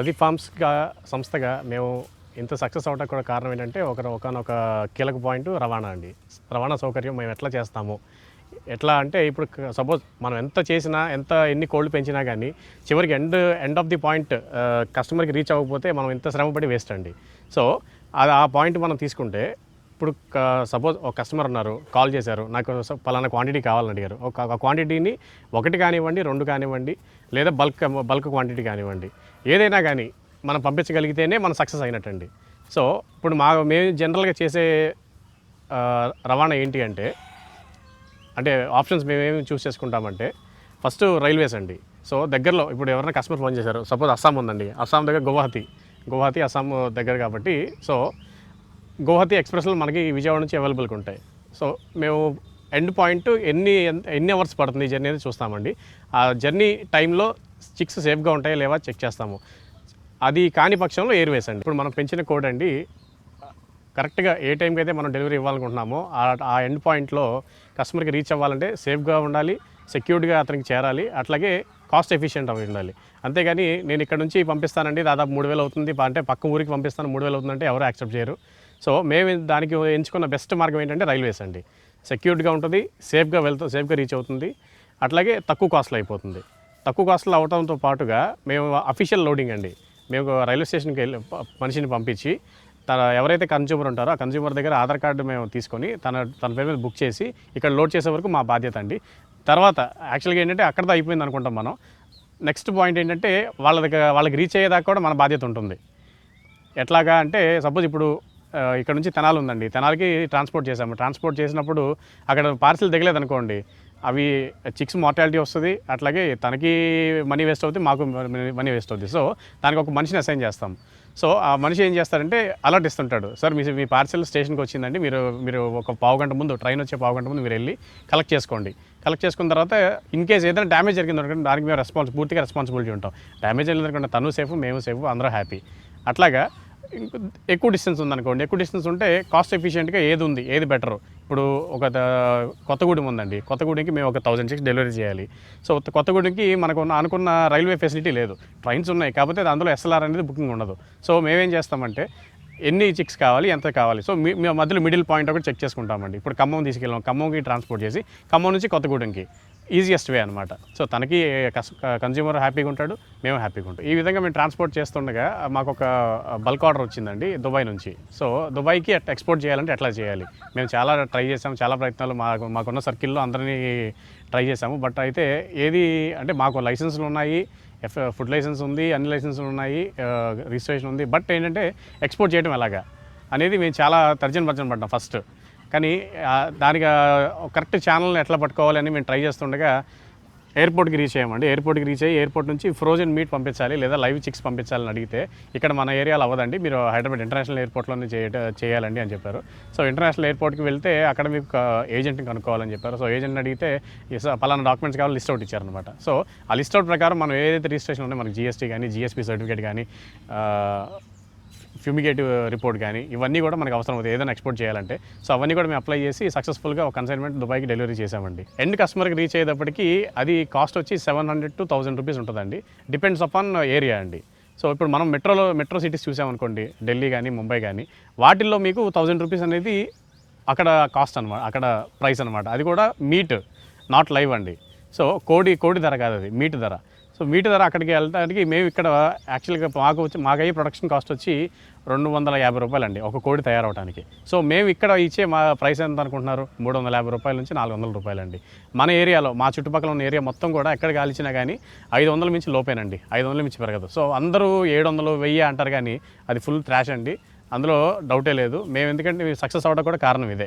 ప్రదీప్ ఫార్మ్స్గా సంస్థగా మేము ఇంత సక్సెస్ అవడానికి కూడా కారణం ఏంటంటే ఒక ఒకనొక కీలక పాయింట్ రవాణా అండి. రవాణా సౌకర్యం మేము ఎట్లా చేస్తాము? ఎట్లా అంటే ఇప్పుడు సపోజ్ మనం ఎంత చేసినా ఎంత ఎన్ని కోళ్ళు పెంచినా కానీ చివరికి end end of the point కస్టమర్కి రీచ్ అవ్వకపోతే మనం ఎంత శ్రమపడి వేస్ట్ అండి. సో అది ఆ పాయింట్ మనం తీసుకుంటే ఇప్పుడు సపోజ్ ఒక కస్టమర్ ఉన్నారు కాల్ చేశారు నాకు స- పలానా క్వాంటిటీ కావాలని అడిగారు. ఒక క్వాంటిటీని ఒకటి కానివ్వండి రెండు కానివ్వండి లేదా బల్క్ బల్క్ క్వాంటిటీ కానివ్వండి. ఏదైనా కానీ మనం పంపించగలిగితేనే మనం సక్సెస్ అయినట్టండి. సో ఇప్పుడు మా మేము జనరల్గా చేసే రవాణా ఏంటి అంటే అంటే ఆప్షన్స్ మేమేమి చూస్ చేసుకుంటామంటే ఫస్ట్ రైల్వేస్ అండి. సో దగ్గరలో ఇప్పుడు ఎవరైనా కస్టమర్ ఫోన్ చేశారు సపోజ్ అస్సాం ఉందండి. అస్సాం దగ్గర గువాహతి. గువాహతి అస్సాం దగ్గర కాబట్టి సో గోహతి ఎక్స్ప్రెస్లు మనకి విజయవాడ నుంచి అవైలబుల్గా ఉంటాయి. సో మేము ఎండ్ పాయింట్ ఎన్ని ఎన్ని అవర్స్ పడుతుంది ఈ జర్నీ అనేది చూస్తామండి. ఆ జర్నీ టైంలో చిక్స్ సేఫ్గా ఉంటాయా లేవా చెక్ చేస్తాము. అది కాని పక్షంలో ఎయిర్వేస్ అండి. ఇప్పుడు మనం పెంచిన కోడ్ అండి కరెక్ట్గా ఏ టైంకి అయితే మనం డెలివరీ ఇవ్వాలనుకుంటున్నామో ఆ ఎండ్ పాయింట్లో కస్టమర్కి రీచ్ అవ్వాలంటే సేఫ్గా ఉండాలి సెక్యూర్డ్గా అతనికి చేరాలి అట్లాగే కాస్ట్ ఎఫిషియెంట్ అవి ఉండాలి. అంతేగాని నేను ఇక్కడ నుంచి పంపిస్తానండి దాదాపు మూడు వేలు అవుతుంది అంటే పక్క ఊరికి పంపిస్తాను మూడు వేలు అవుతుందంటే ఎవరు యాక్సెప్ట్ చేయరు. సో మేము దానికి ఎంచుకున్న బెస్ట్ మార్గం ఏంటంటే రైల్వేస్ అండి. సెక్యూర్డ్గా ఉంటుంది సేఫ్గా వెళ్తూ సేఫ్గా రీచ్ అవుతుంది. అట్లాగే తక్కువ కాస్ట్లో అయిపోతుంది. తక్కువ కాస్ట్లో అవడంతో పాటుగా మేము అఫీషియల్ లోడింగ్ అండి. మేము రైల్వే స్టేషన్కి వెళ్ళి మనిషిని పంపించి తన ఎవరైతే కన్జ్యూమర్ ఉంటారో ఆ కన్జ్యూమర్ దగ్గర ఆధార్ కార్డు మేము తీసుకొని తన తన పేరు మీద బుక్ చేసి ఇక్కడ లోడ్ చేసే వరకు మా బాధ్యత అండి. తర్వాత యాక్చువల్గా ఏంటంటే అక్కడతో అయిపోయింది అనుకుంటాం మనం. నెక్స్ట్ పాయింట్ ఏంటంటే వాళ్ళ దగ్గర వాళ్ళకి రీచ్ అయ్యేదాకా కూడా మన బాధ్యత ఉంటుంది. ఎట్లాగా అంటే సపోజ్ ఇప్పుడు ఇక్కడ నుంచి తెనాలి ఉందండి. తెనాలకి ట్రాన్స్పోర్ట్ చేసాము ట్రాన్స్పోర్ట్ చేసినప్పుడు అక్కడ పార్సిల్ దిగలేదు అనుకోండి అవి చిక్స్ మార్టాలిటీ వస్తుంది అట్లాగే తనకి మనీ వేస్ట్ అవుతుంది మాకు మనీ వేస్ట్ అవుతుంది సో దానికి ఒక మనిషిని అసైన్ చేస్తాం. సో ఆ మనిషి ఏం చేస్తారంటే అలర్ట్ ఇస్తుంటాడు. సార్ మీ మీ పార్సిల్ స్టేషన్కి వచ్చిందండి మీరు మీరు ఒక పావు గంట ముందు ట్రైన్ వచ్చే పావు గంట ముందు మీరు వెళ్ళి కలెక్ట్ చేసుకోండి. కలెక్ట్ చేసుకున్న తర్వాత ఇన్ కేస్ ఏదైనా డ్యామేజ్ జరిగింది అనుకుంటే దానికి మేము రెస్పాన్స్ పూర్తిగా రెస్పాన్సిబిలిటీ ఉంటాం. డ్యామేజ్ జరిగింది తను సేఫ్ మేము సేఫ్ అందరూ హ్యాపీ అట్లాగా ఎక్కువ డిస్టెన్స్ ఉందనుకోండి. ఎక్కువ డిస్టెన్స్ ఉంటే కాస్ట్ ఎఫిషియెంట్గా ఏది ఉంది ఏది బెటర్ ఇప్పుడు ఒక కొత్తగూడెం ఉందండి. కొత్తగూడెంకి మేము ఒక థౌజండ్ సిక్స్ డెలివరీ చేయాలి. సో కొత్తగూడెంకి మనకు అనుకున్న రైల్వే ఫెసిలిటీ లేదు. ట్రైన్స్ ఉన్నాయి కాకపోతే అందులో ఎస్ఎల్ఆర్ అనేది బుకింగ్ ఉండదు. సో మేమేం చేస్తామంటే ఎన్ని చిక్స్ కావాలి ఎంత కావాలి? సో మీ మధ్యలో మిడిల్ పాయింట్ ఒకటి చెక్ చేసుకుంటామండి. ఇప్పుడు ఖమ్మం తీసుకెళ్ళాం ఖమ్మంకి ట్రాన్స్పోర్ట్ చేసి ఖమ్మం నుంచి కొత్తగూడెంకి ఈజియెస్ట్ వే అనమాట సో తనకి కన్జ్యూమర్ హ్యాపీగా ఉంటాడు మేము హ్యాపీగా ఉంటాం. ఈ విధంగా మేము ట్రాన్స్పోర్ట్ చేస్తుండగా మాకు ఒక uh, బల్క్ ఆర్డర్ వచ్చిందండి దుబాయ్ నుంచి. సో దుబాయ్కి ఎక్స్పోర్ట్ చేయాలంటే ఎట్లా చేయాలి. మేము చాలా ట్రై చేసాము చాలా ప్రయత్నాలు మాకు మాకున్న సర్కిల్లో అందరినీ ట్రై చేసాము. బట్ అయితే ఏది అంటే మాకు లైసెన్స్లు ఉన్నాయి ఎఫ్ ఫుడ్ లైసెన్స్ ఉంది అన్ని లైసెన్సులు ఉన్నాయి uh, రిజిస్ట్రేషన్ ఉంది. బట్ ఏంటంటే ఎక్స్పోర్ట్ చేయడం ఎలాగా? అనేది మేము చాలా తర్జన భర్జన పడ్డాం ఫస్ట్ కానీ దానికి కరెక్ట్ ఛానల్ని ఎట్లా పట్టుకోవాలని మేము ట్రై చేస్తుండగా ఎయిర్పోర్ట్కి రీచ్ అయ్యామండి. ఎయిర్పోర్ట్కి రీచ్ అయ్యి ఎయిర్పోర్ట్ నుంచి ఫ్రోజన్ మీట్ పంపించాలి లేదా లైవ్ చిక్స్ పంపించాలని అడిగితే ఇక్కడ మన ఏరియాలో అవ్వదండి. మీరు హైదరాబాద్ ఇంటర్నేషనల్ ఎయిర్పోర్ట్లోనే చేయ చేయాలండి అని చెప్పారు. సో ఇంటర్నేషనల్ ఎయిర్పోర్ట్కి వెళ్తే అక్కడ మీకు ఏజెంట్ని కనుక్కోవాలని చెప్పారు. సో ఏజెంట్ని అడిగితే స- పలానా డాక్యుమెంట్స్ కావాలి లిస్ట్ అవుట్ ఇచ్చారనమాట సో ఆ లిస్ట్ అవుట్ ప్రకారం మనం ఏదైతే రిజిస్ట్రేషన్ ఉన్నాయో మనకి జిఎస్టీ కానీ జిఎస్పీ సర్టిఫికేట్ కానీ ఫ్యూమిగేటివ్ రిపోర్ట్ కానీ ఇవన్నీ కూడా మనకు అవసరం అవుతుంది. ఏదైనా ఎక్స్పోర్ట్ చేయాలంటే. సో అవన్నీ కూడా మేము అప్లై చేసి సక్సెస్ఫుల్గా ఒక కన్సైన్మెంట్ దుబాయ్కి డెలివరీ చేసామండి ఎండ్ కస్టమర్కి రీచ్ అయ్యేటప్పటికి అది కాస్ట్ వచ్చి seven hundred to thousand rupees ఉంటుందండి. డిపెండ్స్ అపాన్ ఏరియా అండి. సో ఇప్పుడు మనం మెట్రోలో మెట్రో సిటీస్ చూసామనుకోండి ఢిల్లీ కానీ ముంబై కానీ వాటిల్లో మీకు థౌజండ్ రూపీస్ అనేది అక్కడ కాస్ట్ అనమాట అక్కడ ప్రైస్ అనమాట అది కూడా మీట్ నాట్ లైవ్ అండి. సో కోడి కోడి ధర కాదు అది మీట్ ధర. సో మీట్ ధర అక్కడికి వెళ్ళడానికి మేము ఇక్కడ యాక్చువల్గా మాకు వచ్చి మాకు ప్రొడక్షన్ కాస్ట్ వచ్చి రెండు వందల యాభై రూపాయలు అండి ఒక కోడి తయారవడానికి సో మేము ఇక్కడ ఇచ్చే మా ప్రైస్ ఎంత అనుకుంటున్నారు? మూడు వందల యాభై రూపాయల నుంచి నాలుగు వందల రూపాయలు అండి మన ఏరియాలో మా చుట్టుపక్కల ఉన్న ఏరియా మొత్తం కూడా ఎక్కడ కాల్చినా కానీ ఐదు వందల మించి లోపేనండి ఐదు వందల మించి పెరగదు. సో అందరూ ఏడు వందలు వెయ్యి అంటారు కానీ అది ఫుల్ త్రాష్ అండి. అందులో డౌటే లేదు. మేము ఎందుకంటే సక్సెస్ అవ్వడం కూడా కారణం ఇదే.